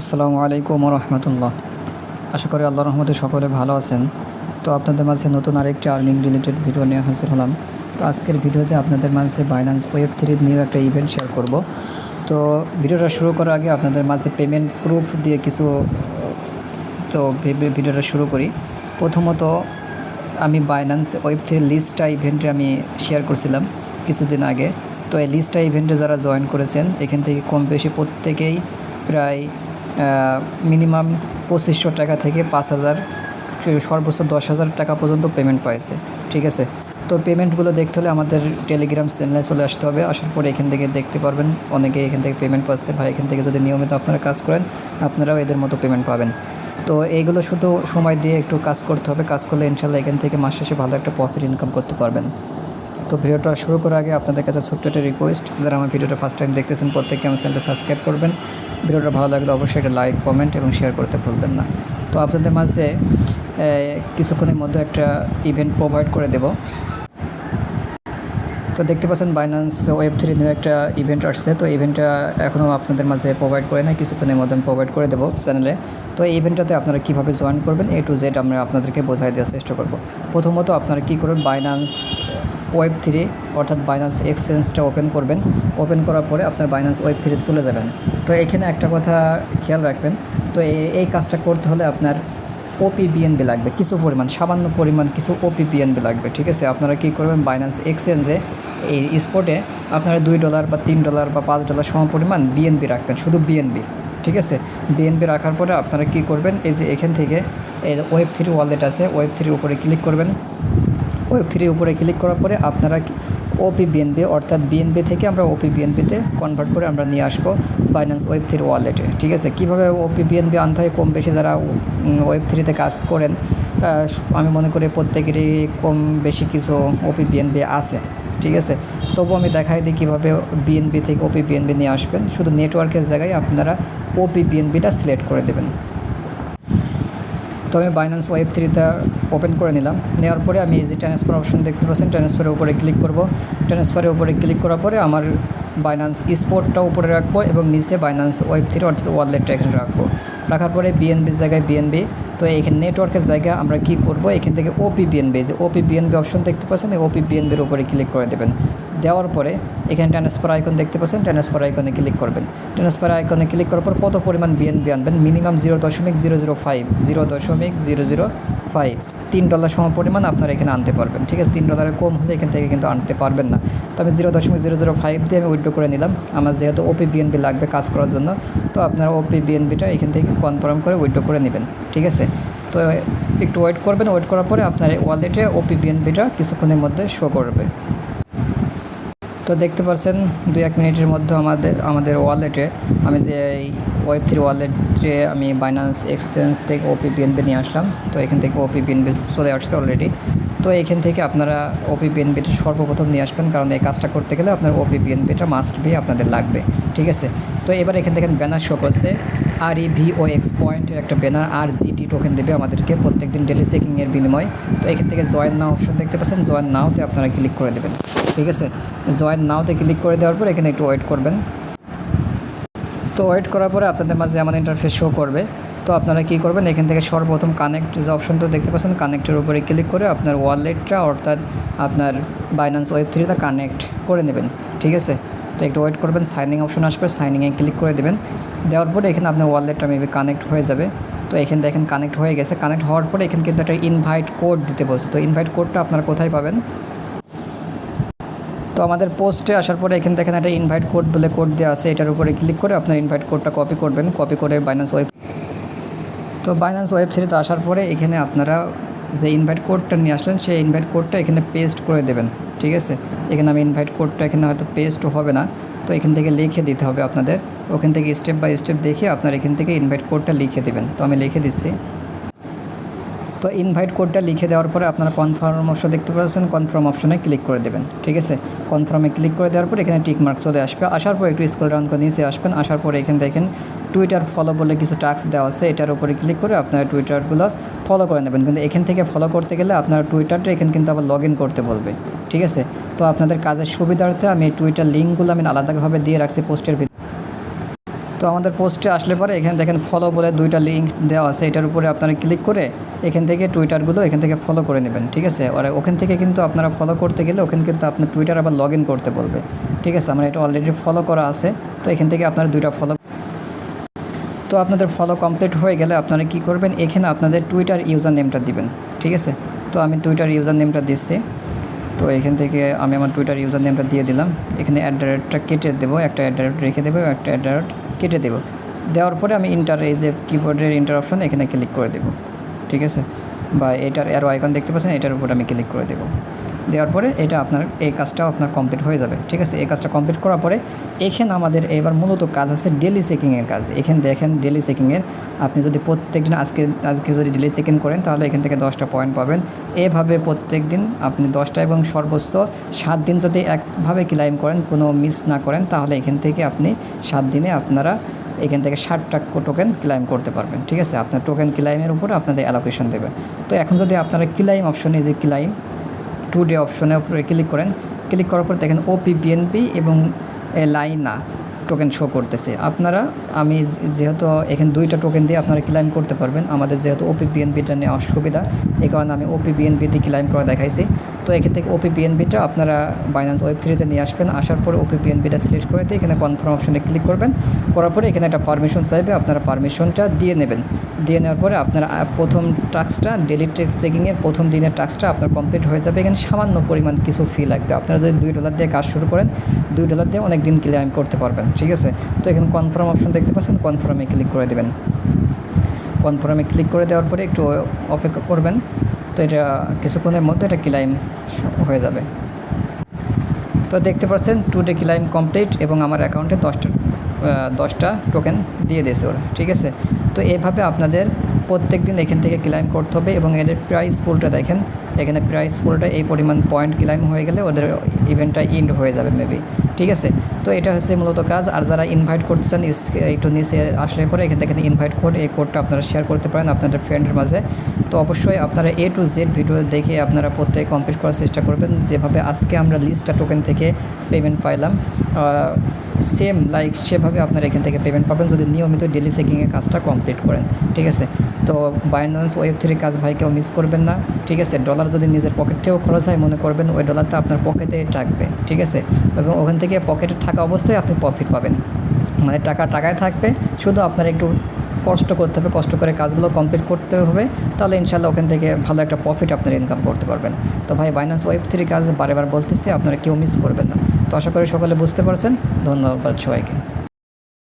আসসালামু আলাইকুম রহমতুল্লাহ আশা করি আল্লাহ রহমতে সকলে ভালো আছেন। তো আপনাদের মাঝে নতুন আরেকটি আর্নিং রিলেটেড ভিডিও নিয়ে হাজির হলাম। তো আজকের ভিডিওতে আপনাদের মাঝে বাইন্যান্স ওয়েব থ্রির নিউ একটা ইভেন্ট শেয়ার করব। তো ভিডিওটা শুরু করার আগে আপনাদের মাঝে পেমেন্ট প্রুফ দিয়ে কিছু, তো ভিডিওটা শুরু করি। প্রথমত, আমি বাইন্যান্স ওয়েব থ্রি লিস্টটা ইভেন্টে আমি শেয়ার করছিলাম কিছুদিন আগে। তো এই লিস্টটা ইভেন্টে যারা জয়েন করেছেন, এখান থেকে কম বেশি প্রত্যেকেই প্রায় মিনিমাম পঁচিশশো টাকা থেকে পাঁচ হাজার সর্বোচ্চ দশ হাজার টাকা পর্যন্ত পেমেন্ট পাইছে ঠিক আছে? তো পেমেন্টগুলো দেখতে হলে আমাদের টেলিগ্রাম চ্যানেলে চলে আসতে হবে, আসার পরে এখান থেকে দেখতে পারবেন, অনেকে এখান থেকে পেমেন্ট পাচ্ছে, ভাই এখান থেকে যদি নিয়মিত আপনারা কাজ করেন, আপনারাও এদের মতো পেমেন্ট পাবেন। তো এইগুলো শুধু সময় দিয়ে একটু কাজ করতে হবে, কাজ করলে ইনশাল্লাহ এখান থেকে মাস শেষে ভালো একটা প্রফিট ইনকাম করতে পারবেন। তো ভিডিওটা শুরু করার আগে আপনাদের কাছে ছোট্ট একটা রিকোয়েস্ট যারা আমার ভিডিওটা ফার্স্ট টাইম দেখতেছেন প্রত্যেকে আমার চ্যানেলটা সাবস্ক্রাইব করবেন। ভিডিওটা ভালো লাগলে অবশ্যই একটা লাইক কমেন্ট এবং শেয়ার করতে ভুলবেন না। তো আপনাদের মাঝে কিছুক্ষণের মধ্যে একটা ইভেন্ট প্রোভাইড করে দেব। তো দেখতে পাচ্ছেন বাইন্যান্স ওয়েব থ্রি নিয়ে একটা ইভেন্ট আসছে। তো ইভেন্টটা এখনও আপনাদের মাঝে প্রোভাইড করে না কিছুক্ষণের মধ্যে আমি প্রোভাইড করে দেবো চ্যানেলে তো এই ইভেন্টটাতে আপনারা কীভাবে জয়েন করবেন এ টু জেড আমরা আপনাদেরকে বোঝাই দেওয়ার চেষ্টা করব। প্রথমত আপনারা কী করবেন বাইন্যান্স ওয়েব থ্রি অর্থাৎ বাইন্যান্স এক্সচেঞ্জটা ওপেন করবেন। ওপেন করার পরে আপনার বাইন্যান্স ওয়েব থ্রি চলে যাবেন। তো এখানে একটা কথা খেয়াল রাখবেন, তো এই কাজটা করতে হলে আপনার ওপি বিএনবি লাগবে। কিছু পরিমাণ, সামান্য পরিমাণ কিছু ওপি বিএনবি লাগবে, ঠিক আছে? আপনারা কী করবেন বাইন্যান্স এক্সচেঞ্জে এই স্পটে আপনারা দুই ডলার বা তিন ডলার বা পাঁচ ডলার সম পরিমাণ বিএনবি রাখবেন, শুধু বিএনবি ঠিক আছে? বিএনবি রাখার পরে আপনারা কী করবেন, এই যে এখান থেকে ওয়েব থ্রি ওয়ালেট আছে ওয়েব থ্রির উপরে ক্লিক করবেন। ওয়েব থ্রির উপরে ক্লিক করার পরে আপনারা ওপি বিএনবি অর্থাৎ বিএনবি থেকে আমরা ওপি বিএনবিতে কনভার্ট করে আমরা নিয়ে আসব বাইন্যান্স ওয়েব থ্রি ওয়ালেটে ঠিক আছে? কীভাবে ওপি বিএনবি আনতে হয়? কম বেশি যারা ওয়েব থ্রিতে কাজ করেন আমি মনে করি প্রত্যেকেরই কম বেশি কিছু ওপি বিএনবি আছে। ঠিক আছে? তবু আমি দেখাই দিই কীভাবে বিএনবি থেকে ওপি বিএনবি নিয়ে আসবেন। শুধু নেটওয়ার্কের জায়গায় আপনারা ওপি বিএনবিটা সিলেক্ট করে দেবেন। তো আমি বাইন্যান্স ওয়েব থ্রিটা ওপেন করে নিলাম। নেওয়ার পরে আমি এই যে ট্রান্সফার অপশন দেখতে পাচ্ছেন ট্রান্সফারের উপরে ক্লিক করব। ট্রান্সফারের উপরে ক্লিক করার পরে আমার বাইন্যান্স স্পোর্টটা উপরে রাখব এবং নিচে বাইন্যান্স ওয়েব থ্রি অর্থাৎ ওয়ালেটটা এখানে রাখব। রাখার পরে বিএনবির জায়গায় বিএনবি তো এখানে নেটওয়ার্কের জায়গায় আমরা কি করব? এখান থেকে ওপি বিএনবি যে ওপি বিএনবি অপশন দেখতে পাচ্ছেন ওপি বিএনবির উপরে ক্লিক করে দেবেন। দেওয়ার পরে এখানে ট্রান্সফার আইকন দেখতে পাচ্ছেন ট্রান্সফার আইকনে ক্লিক করবেন। ট্রান্সফার আইকনে ক্লিক করার পর কত পরিমাণ বিএনবি আনবেন? মিনিমাম জিরো দশমিক জিরো জিরো ফাইভ জিরো দশমিক জিরো জিরো ফাইভ তিন ডলার সম পরিমাণ আপনারা এখানে আনতে পারবেন, ঠিক আছে? তিন ডলারের কম হলে এখান থেকে কিন্তু আনতে পারবেন না। তো আমি জিরো দশমিক জিরো জিরো ফাইভ দিয়ে আমি উইথড্র করে নিলাম। আমার যেহেতু ওপি বিএনবি লাগবে কাজ করার জন্য, তো আপনারা ওপি বিএনবিটা এখান থেকে কনফার্ম করে উইথড্র করে নেবেন, ঠিক আছে? তো একটু ওয়েট করবেন। ওয়েট করার পরে আপনার ওয়ালেটে ওপি বিএনবিটা কিছুক্ষণের মধ্যে শো করবে। তো দেখতে পাচ্ছেন দু এক মিনিটের মধ্যে আমাদের আমাদের ওয়ালেটে আমি যে এই ওয়েব থ্রি ওয়ালেটে আমি বাইন্যান্স এক্সচেঞ্জ থেকে ওপি বিএনপি নিয়ে আসলাম। তো এখান থেকে ওপি বিএনপি চলে আসছে অলরেডি তো এখান থেকে আপনারা ওপি বিএনবিটা সর্বপ্রথম নিয়ে আসবেন, কারণ এই কাজটা করতে গেলে আপনার ওপি বিএনবিটা মাস্ট বি আপনাদের লাগবে, ঠিক আছে? তো এবার এখান থেকে ব্যানার শো করছে। আর ই ভি ও এক্স পয়েন্টের একটা ব্যানার আর জি জিটি টোকেন দেবে আমাদেরকে প্রত্যেকদিন ডেলি চেকিংয়ের বিনিময়। তো এখান থেকে জয়েন নাও অপশন দেখতে পাচ্ছেন জয়েন নাওতে আপনারা ক্লিক করে দেবেন, ঠিক আছে? জয়েন নাওতে ক্লিক করে দেওয়ার পর এখানে একটু ওয়েট করবেন। তো ওয়েট করার পরে আপনাদের মাঝে আমার ইন্টারফেস শো করবে। তো আপনারা কী করবেন? এখান থেকে সর্বপ্রথম কানেক্ট যে অপশনটা দেখতে পাচ্ছেন কানেক্টের উপরে ক্লিক করে আপনার ওয়ালেটটা অর্থাৎ আপনার বাইন্যান্স ওয়েব থ্রিটা কানেক্ট করে নেবেন, ঠিক আছে? তো একটু ওয়েট করবেন সাইনিং অপশন আসবে সাইনিংয়ে ক্লিক করে দেবেন। দেওয়ার পরে এখানে আপনার ওয়ালেটটা মেবি কানেক্ট হয়ে যাবে। তো এখানে দেখেন কানেক্ট হয়ে গেছে। কানেক্ট হওয়ার পরে এখানে কিন্তু একটা ইনভাইট কোড দিতে বলছে। তো ইনভাইট কোডটা আপনারা কোথায় পাবেন? তো আমাদের পোস্টে আসার পরে এখানে দেখেন একটা ইনভাইট কোড বলে কোড দেওয়া আছে। এটার উপরে ক্লিক করে আপনার ইনভাইট কোডটা কপি করবেন। কপি করে বাইন্যান্স ওয়েব তো বাইন্যান্স ওয়েবসাইটে আসার পরে এখানে আপনারা যে ইনভাইট কোডটা নিয়ে আসলেন, সেই ইনভাইট কোডটা এখানে পেস্ট করে দেবেন, ঠিক আছে? এখানে আমি ইনভাইট কোডটা এখানে হয়তো পেস্ট হবে না, তো এখান থেকে লিখে দিতে হবে আপনাদের। ওখান থেকে স্টেপ বাই স্টেপ দেখে আপনার এখান থেকে ইনভাইট কোডটা লিখে দেবেন। তো আমি লিখে দিচ্ছি। তো ইনভাইট কোডটা লিখে দেওয়ার পরে আপনারা কনফার্ম অপশন দেখতে পাচ্ছেন কনফার্ম অপশনে ক্লিক করে দেবেন, ঠিক আছে? কনফার্মে ক্লিক করে দেওয়ার পর এখানে টিক মার্ক চলে আসবে। আসার পর একটু স্কুল ডাউন করে নিচে আসবেন, আসার পরে এখানে দেখেন টুইটার ফলো বলে কিছু টাস্ক দেওয়া আছে, এটার উপরে ক্লিক করে আপনারা টুইটারগুলো ফলো করে নেবেন। কিন্তু এখান থেকে ফলো করতে গেলে আপনারা টুইটারটা এখানে কিন্তু আবার লগ ইন করতে বলবে, ঠিক আছে? তো আপনাদের কাজের সুবিধার্থে আমি টুইটার লিঙ্কগুলো আমি আলাদাভাবে দিয়ে রাখছি পোস্টের ভিতরে। তো আমাদের পোস্টে আসলে পরে এখানে দেখেন ফলো বলে দুইটা লিঙ্ক দেওয়া আছে। এটার উপরে আপনারা ক্লিক করে এখান থেকে টুইটারগুলো এখান থেকে ফলো করে নেবেন, ঠিক আছে? আর ওখান থেকে কিন্তু আপনারা ফলো করতে গেলে ওখানে কিন্তু আপনার টুইটার আবার লগ ইন করতে বলবে, ঠিক আছে? আমার এটা অলরেডি ফলো করা আছে, তো এখান থেকে আপনারা দুইটা ফলো তো আপনাদের ফলো কমপ্লিট হয়ে গেলে আপনারা কি করবেন? এখানে আপনাদের টুইটার ইউজার নেমটা দিবেন, ঠিক আছে? তো আমি টুইটার ইউজার নেমটা দিচ্ছি, তো এখান থেকে আমি আমার টুইটার ইউজার নেমটা দিয়ে দিলাম। এখানে অ্যাট কেটে দেবো, একটা অ্যাট রেখে দেবো, একটা অ্যাট কেটে দেব। দেওয়ার পরে আমি ইন্টার এই যে কিবোর্ডের ইন্টার অপশন এখানে ক্লিক করে দেব। ঠিক আছে? বা এটার অ্যারো আইকন দেখতে পাচ্ছেন, এটার উপর আমি ক্লিক করে দেবো। দেওয়ার পরে এটা আপনার, এই কাজটাও আপনার কমপ্লিট হয়ে যাবে। ঠিক আছে? এই কাজটা কমপ্লিট করার পরে এখানে আমাদের এবার মূলত কাজ হচ্ছে ডেলি চেকিংয়ের কাজ। এখানে দেখেন ডেলি চেকিংয়ের আপনি যদি প্রত্যেক দিন আজকে আজকে যদি ডেলি চেকিং করেন, তাহলে এখান থেকে দশটা পয়েন্ট পাবেন। এভাবে প্রত্যেক দিন আপনি দশটা এবং সর্বোচ্চ সাত দিন যদি একভাবে ক্লাইম করেন, কোনো মিস না করেন, তাহলে এখান থেকে আপনি সাত দিনে আপনারা এখান থেকে ষাটটা টোকেন ক্লাইম করতে পারবেন। ঠিক আছে? আপনার টোকেন ক্লাইমের উপরে আপনাদের অ্যালোকেশন দেবে। তো এখন যদি আপনারা ক্লাইম অপশনে যে ক্লাইম টু ডে অপশনের উপরে ক্লিক করেন। ক্লিক করার পর দেখেন ওপি বিএনপি এবং লাইনা টোকেন শো করতেছে। আপনারা, আমি যেহেতু এখানে দুইটা টোকেন দিয়ে আপনারা ক্লাইম করতে পারবেন, আমাদের যেহেতু ওপি বিএনপিটা নেওয়া অসুবিধা এই কারণে আমি ওপি বিএনপিতে ক্লাইম করা দেখাইছি। তো এখান থেকে ওপি বিএনপিটা আপনারা বাইন্যান্স ওয়েব থ্রিতে নিয়ে আসবেন। আসার পরে ওপি বিএনপিটা সিলেক্ট করে দিয়ে এখানে কনফার্ম অপশনে ক্লিক করবেন। করার পরে এখানে একটা পারমিশন চাইবে, আপনারা পারমিশনটা দিয়ে নেবেন। দিয়ে নেওয়ার পরে আপনারা প্রথম টাস্কটা ডেলি টেক্স চেকিংয়ের প্রথম দিনের টাস্কটা আপনার কমপ্লিট হয়ে যাবে। এখানে সামান্য পরিমাণ কিছু ফি লাগবে। আপনারা যদি দুই ডলার দিয়ে কাজ শুরু করেন, দুই ডলার দিয়ে অনেক দিন ক্লেম করতে পারবেন, ঠিক আছে? তো এখানে কনফার্ম অপশন দেখতে পাচ্ছেন কনফার্মে ক্লিক করে দেবেন। কনফার্মে ক্লিক করে দেওয়ার পরে একটু অপেক্ষা করবেন। তো এটা কিছুক্ষণের মধ্যে এটা ক্লাইম হয়ে যাবে। তো দেখতে পাচ্ছেন টু ডে ক্লাইম কমপ্লিট এবং আমার অ্যাকাউন্টে দশটা দশটা টোকেন দিয়ে দিয়েছে ওরা, ঠিক আছে? তো এভাবে আপনাদের প্রত্যেক দিন এখান থেকে ক্লাইম করতে হবে এবং এদের প্রাইস পুলটা দেখেন, এখানে প্রাইস পুলটা এই পরিমাণ পয়েন্ট ক্লাইম হয়ে গেলে ওদের ইভেন্টটা ইন্ড হয়ে যাবে মেবি ঠিক আছে? তো এটা হচ্ছে মূলত কাজ। আর যারা ইনভাইট করতে চান একটু নিচে আসলে পরে এখান থেকে ইনভাইট কোড এই কোডটা আপনারা শেয়ার করতে পারেন আপনাদের ফ্রেন্ডের মাঝে। তো অবশ্যই আপনারা এ টু জেড ভিডিও দেখে আপনারা প্রত্যেক কমপ্লিট করার চেষ্টা করবেন। যেভাবে আজকে আমরা লিস্টটা টোকেন থেকে পেমেন্ট পাইলাম সেম লাইক সেভাবে আপনারা এখান থেকে পেমেন্ট পাবেন যদি নিয়মিত ডেলি চেকিংয়ের কাজটা কমপ্লিট করেন, ঠিক আছে? তো বাইন্যান্স ওয়েব থ্রি কাজ ভাই কেউ মিস করবেন না, ঠিক আছে? ডলার যদি নিজের পকেটেও খরচ হয়, মনে করবেন ওই ডলারটা আপনার পকেটে থাকবে, ঠিক আছে? এবং ওখান থেকে পকেটে থাকা অবস্থায় আপনি প্রফিট পাবেন। মানে টাকা টাকায় থাকবে, শুধু আপনার একটু কষ্ট করতে হবে, কষ্ট করে কাজগুলো কমপ্লিট করতে হবে, তাহলে ইনশাল্লাহ ওখান থেকে ভালো একটা প্রফিট আপনার ইনকাম করতে পারবেন। তো ভাই বাইন্যান্স ওয়েব থ্রি কাজ বারে বার বলতেছি, আপনারা কেউ মিস করবেন না। তো আশা করি সকলে বুঝতে পারছেন। ধন্যবাদ সবাইকে।